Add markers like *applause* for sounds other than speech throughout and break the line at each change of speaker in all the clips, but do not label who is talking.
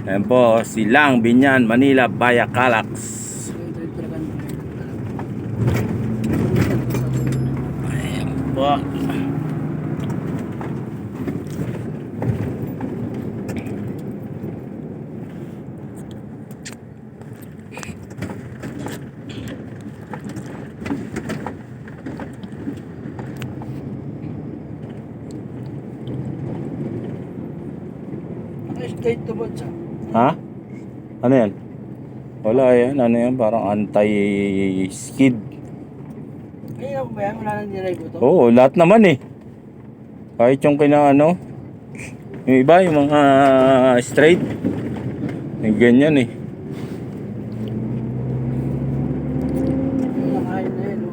Ayan po, Silang, Binyan, Manila, Baya, Calax. Ayan po.
Naka-straight to siya?
Ha? Ano yan? Wala yan. Ano yan? Parang anti-skid.
Kaya ba yan? Wala nang ko to?
Oo, lahat naman eh. Kahit yung kina ano, yung iba, yung mga straight. Yung ganyan eh.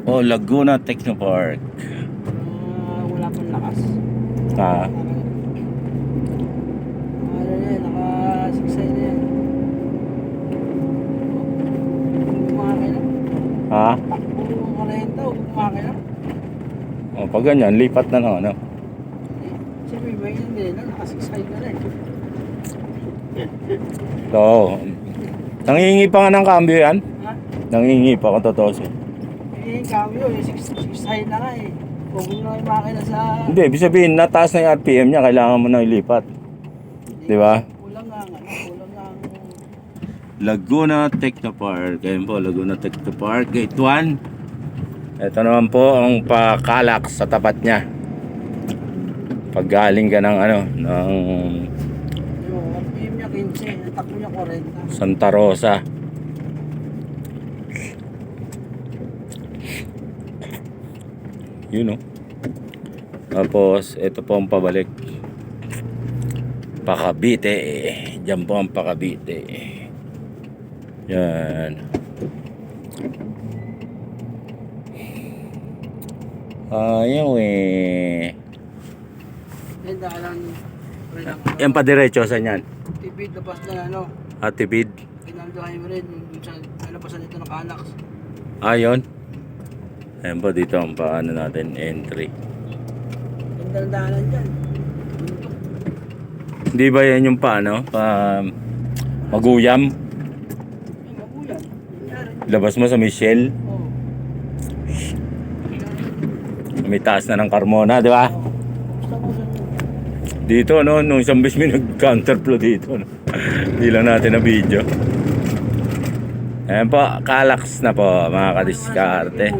Oh.
Oh, Laguna Technopark.
Ah, wala pang lakas.
Ha?
Parang- Ano na yan? Naka-siksay na yan. Kumakay lang.
Ha?
Lang.
Oh, pag ganyan, lipat na ng ano.
Eh.
So, nangingi pa nga ng cambio yan.
Ha?
Nangingi pa kung totoo siya.
Eh, cambio, yung six- siksay na nga eh. Na yung makina sa...
Hindi, ibig sabihin, nataas na yung RPM niya, kailangan mo na ilipat. Di ba?
Kulang nga nga. Kulang nga ang...
Laguna Technopark. Ayun po, Laguna Technopark. Gate 1. Ito naman po ang pakalak sa tapat niya. Pag galing ka ng ano, ng
Yung RPM niya 15. Ang takbo niya 40.
Santa Rosa. Yun oh. Tapos, ito po ang pabalik. Pakabite. Diyan po ang Pakabite. Yan. Ayaw eh.
Yan dahil
Yan pa diretso sa yan.
Tipid labas na ano.
Atibid.
Pinaldohan mo rin yung sa nalapasan dito ng Calax.
Ayon. Ayan po dito ang paano natin entry.
Ganda ng daanan dyan.
Hindi ba yan yung paano? Pa maguyam? Labas mo sa Michelle.
Oo.
May taas na ng Carmona, di ba? Dito, no? Nung isang bis may nag-counterflow dito. No? *laughs* Hindi lang natin na video. Ayan po, kalax na po, mga kadiskarte.
Na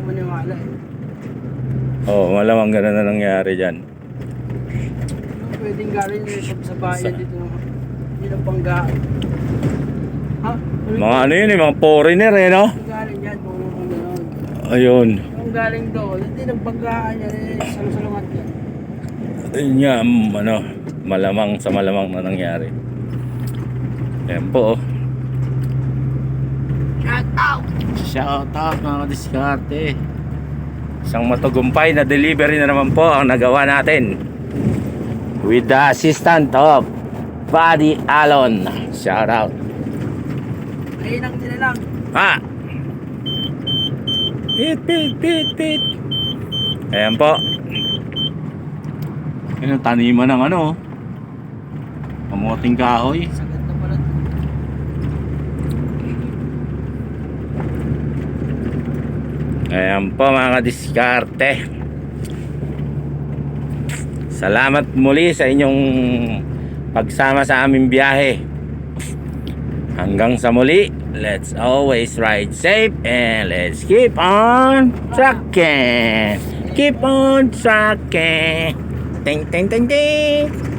maniwala eh.
Oo, oh, malamang ganun na nangyari dyan.
Pwedeng galing sa, bayan dito. Hindi lang panggaan.
Mga ano yun eh, mga foreigner eh, no?
Galing kung gano'n.
Ayun.
Yung galing doon, hindi nang panggaan yan eh. Salungat yan.
Ayun nga, mm, ano, malamang sa malamang na nangyari. Ayan po, oh.
Shout out!
Shout out mga diskarte. Isang matagumpay na delivery na naman po ang nagawa natin. With the assistant of Buddy Alon. Shout out.
Ayun nila lang.
Ha! Pit, pit, pit, pit. Ayan po. Ayan ang taniman ng ano. Kamuting kahoy.
Sagad na pala.
Ayan po mga diskarte. Salamat muli sa inyong pagsama sa aming biyahe. Hanggang sa muli, let's always ride safe and let's keep on trucking. Keep on trucking. Ting ting ting ting.